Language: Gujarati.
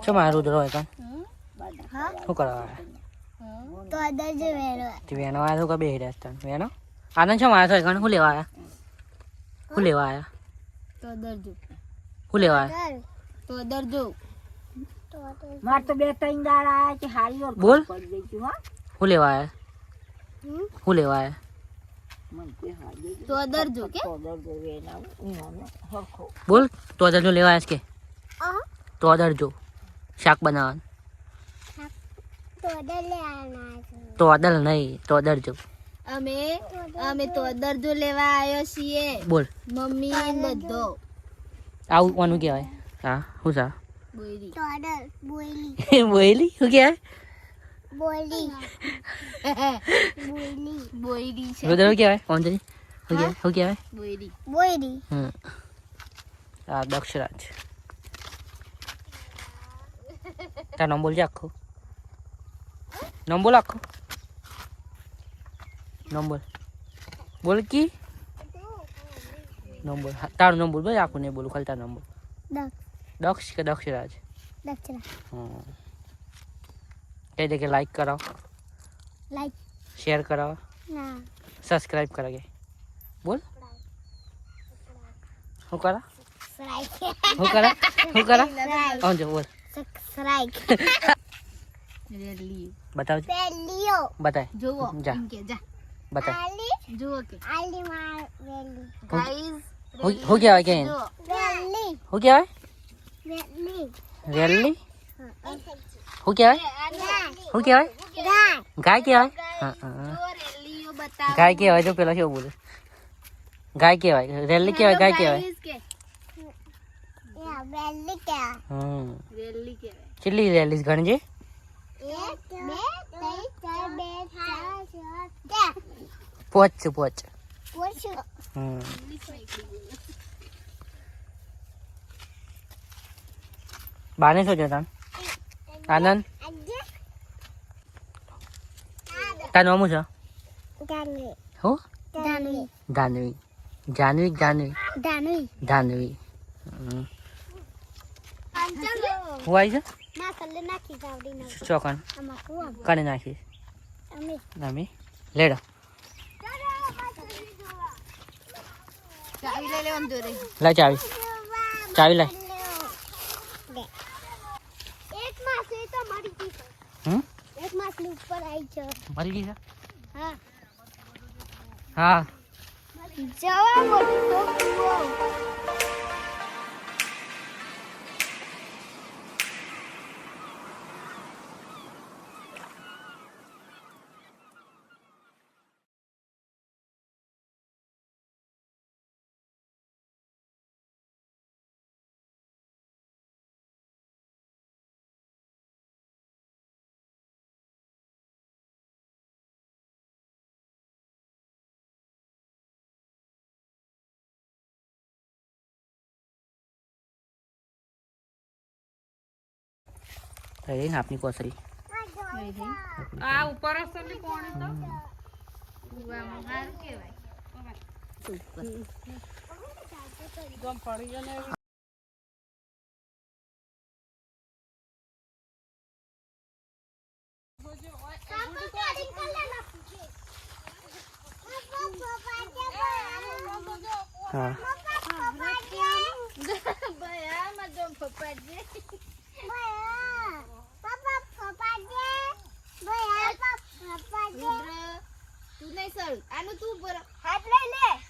શું મારા રુદ્ર હોય કાન હા શું કરવા આવ્યા તો અદર જે વેરો તે વેનો આવ્યા તો કે બે રહ્યા તને વેનો આનંદ શું મારા હોય કાન શું લેવા આવ્યા શું લેવા આવ્યા તો અદર જો શું લેવા આવ્યા તો અદર જો માર તો બે ત્રણ દાડા આયા કે હારી ઓર બોલ. પડી ગઈ છું, હા શું લેવા આવ્યા શું લેવા આવ્યા મને કે હારી તો અદર જો કે તો દર જોવે એના ઉનાનો હરખો બોલ તો અદર જો લેવા આવ્યા છે કે તો અદર જો શાક બનાવવાનું. તો અદર લે તો અદર નહીં તો અદર જો. અમે અમે તો અદર જો લેવા આવ્યો છીએ. બોલ. મમ્મી બધો. આવું કોનું કહેવાય? હા શું સા તો બોયલી. બોયલી? શું કહેવાય? બોયલી. બોયલી. બોયલી છે. કહેવાય? કોણ શું કહેવાય? શું કહેવાય? બોયલી બોયલી હમ. આ દક્ષરાજ. તાર નામ બોલજે આખું નામ બોલ આખું નામ બોલ બોલ કી નામ બોલ હા, તારું નામ બોલ ભાઈ આખું નહીં બોલું ખાલી તારું નામ બોલ દક્ષ દક્ષ કે દક્ષરાજ દક્ષરા હમ કહી દે કે લાઈક કરાવો લાઈક શેર કરાવો ના સબસ્ક્રાઈબ કરા કે બોલ શું કરા સ્ટ્રાઈક શું રેલી બતાવજો. વેલીઓ બતાય. જોવો જા. કે જા. બતાય. આલી જુઓ કે. આલી માર વેલી ગાઈઝ હો શું અગેન કે જુઓ. વેલી શું કહેવાય વેલી રેલી હો ગયા. હો ગયા ગાય કે કહેવાય? હા હા જુઓ ગાય કહેવાય તો પેલા કેવું બોલે? ગાય કહેવાય. રેલી કહેવાય ગાય કહેવાય Guys કે યા વેલી કે હમ રેલી કહેવાય કેટલી રેલીસ ગણજે પોચ પોચ. બાને શું છે જતા આનંદ? તારું નામ છે? જાનવી હું જાનવી જાનવી જાનવી. જાનવી જાનવી જાનવી હું આવી છે નાખી ચોકન? આમાં નાખીશ. અમે. લેડો. ચાવી લઈ લેવાનું ચાવી. ચાવી લાય. એક માછલી તો મરી ગઈ છે. હમ? એક માછલી ઉપર આવી છે. મરી ગઈ છે? હા. હા. જવા મોટો ને આપની કોસરી આ ઉપર હશે કોણ તો? કુવામાં સારું કહેવાય. હા. ભયા મજો પપ્પાજી. રુદ્ર સર આનું તું ભરો હાથ લઈ લે.